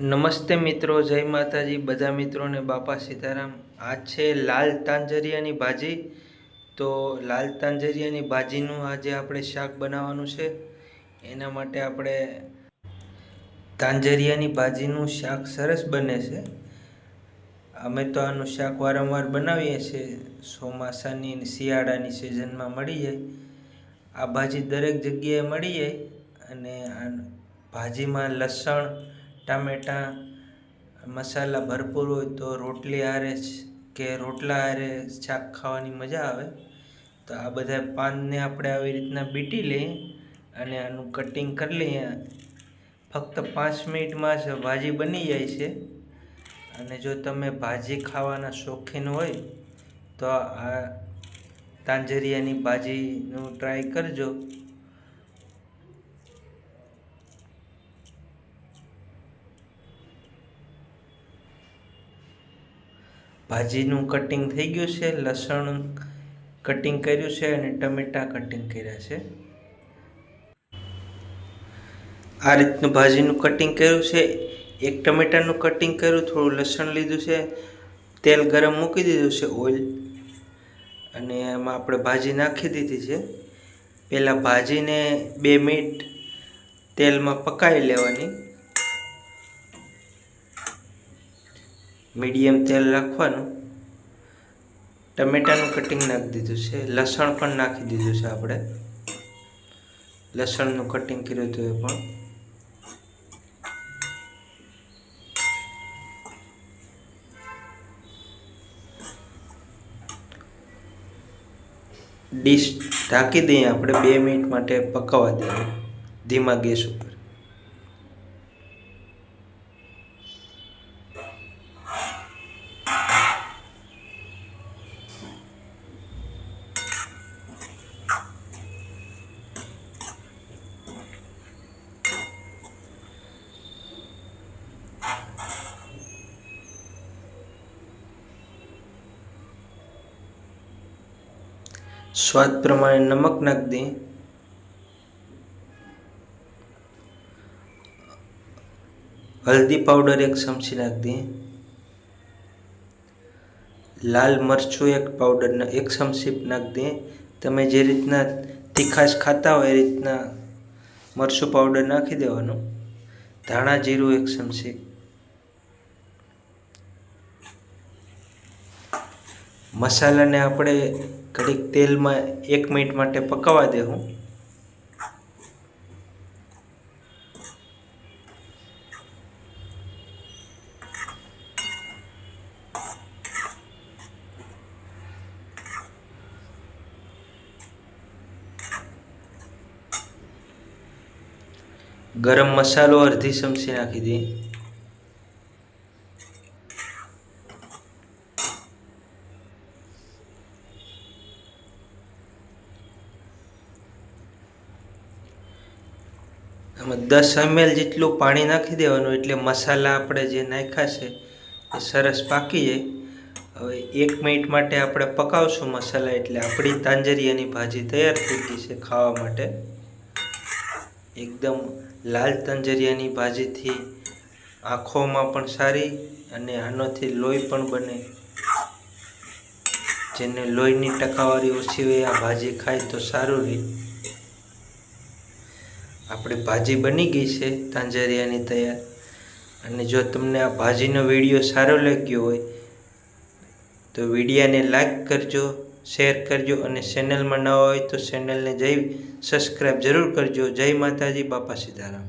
નમસ્તે મિત્રો, જય માતાજી. બધા મિત્રોને બાપા સીતારામ. આ છે લાલ તાંજરિયાની ભાજી. તો લાલ તાંજરિયાની ભાજીનું આજે આપણે શાક બનાવવાનું છે. એના માટે આપણે તાંજરિયાની ભાજીનું શાક સરસ બને છે. અમે તો આનું શાક વારંવાર બનાવીએ છીએ. ચોમાસાની શિયાળાની સિઝનમાં મળી જાય. આ ભાજી દરેક જગ્યાએ મળી જાય અને આ ભાજીમાં લસણ ટામેટાં, મસાલા ભરપૂર હોય તો રોટલી હારે કે રોટલા હારે શાક ખાવાની મજા આવે. તો આ બધા પાનને આપણે આવી રીતના બીટી લઈએ અને આનું કટિંગ કરી લઈએ. ફક્ત પાંચ મિનિટમાં જ ભાજી બની જાય છે. અને જો તમે ભાજી ખાવાના શોખીન હોય તો આ તાંજરિયાની ભાજીનું ટ્રાય કરજો. ભાજીનું કટિંગ થઈ ગયું છે, લસણ કટિંગ કર્યું છે અને ટમેટા કટિંગ કર્યા છે. આ રીતનું ભાજીનું કટિંગ કર્યું છે. એક ટમેટાનું કટિંગ કર્યું, થોડું લસણ લીધું છે. તેલ ગરમ મૂકી દીધું છે ઓઇલ અને એમાં આપણે ભાજી નાખી દીધી છે. પહેલાં ભાજીને બે મિનિટ તેલમાં પકાવી લેવાની. મીડિયમ તેલ રાખવાનું ટમેટાનું કટિંગ નાખી દીધું છે. લસણ પણ નાખી દીધું છે આપણે. લસણનું કટિંગ કર્યું હતું એ પણ. ડીશ ઢાંકી દઈએ આપણે. બે મિનિટ માટે પકાવવા દઈએ ધીમા ગેસ ઉપર. સ્વાદ પ્રમાણે નમક નાખી દે. હલ્દી પાવડર એક ચમચી નાખી દે. લાલ મરચું એક પાવડર એક ચમચી નાખી દે. તમે જે રીતના તીખાશ ખાતા હોય એ રીતના મરચું પાવડર નાખી દેવાનું. ધાણા જીરું એક ચમચી મસાલાને આપણે ઘડીક તેલમાં એક મિનિટ માટે પકાવવા દેવું ગરમ મસાલો અડધી ચમચી નાખી દઈએ આમાં દસ એમએલ જેટલું પાણી નાખી દેવાનું એટલે મસાલા આપણે જે નાખ્યા છે એ સરસ પાકી જાય. હવે એક મિનિટ માટે આપણે પકાવશું મસાલા એટલે આપણી તાંજરિયાની ભાજી તૈયાર થઈ ગઈ છે ખાવા માટે. એકદમ લાલ તાંજરિયાની ભાજીથી આંખોમાં પણ સારી અને આનાથી લોહી પણ બને. જેને લોહીની ટકાવારી ઓછી હોય, આ ભાજી ખાય તો સારું રહે. આપણી ભાજી બની ગઈ છે, તાંજરિયાની તૈયાર. અને જો તમને આ ભાજીનો વીડિયો સારો લાગ્યો હોય, તો વિડીયાને લાઈક કરજો, શેર કરજો અને ચેનલમાં ન હોય તો ચેનલને જઈ સબસ્ક્રાઈબ જરૂર કરજો. જય માતાજી, બાપા સીતારામ.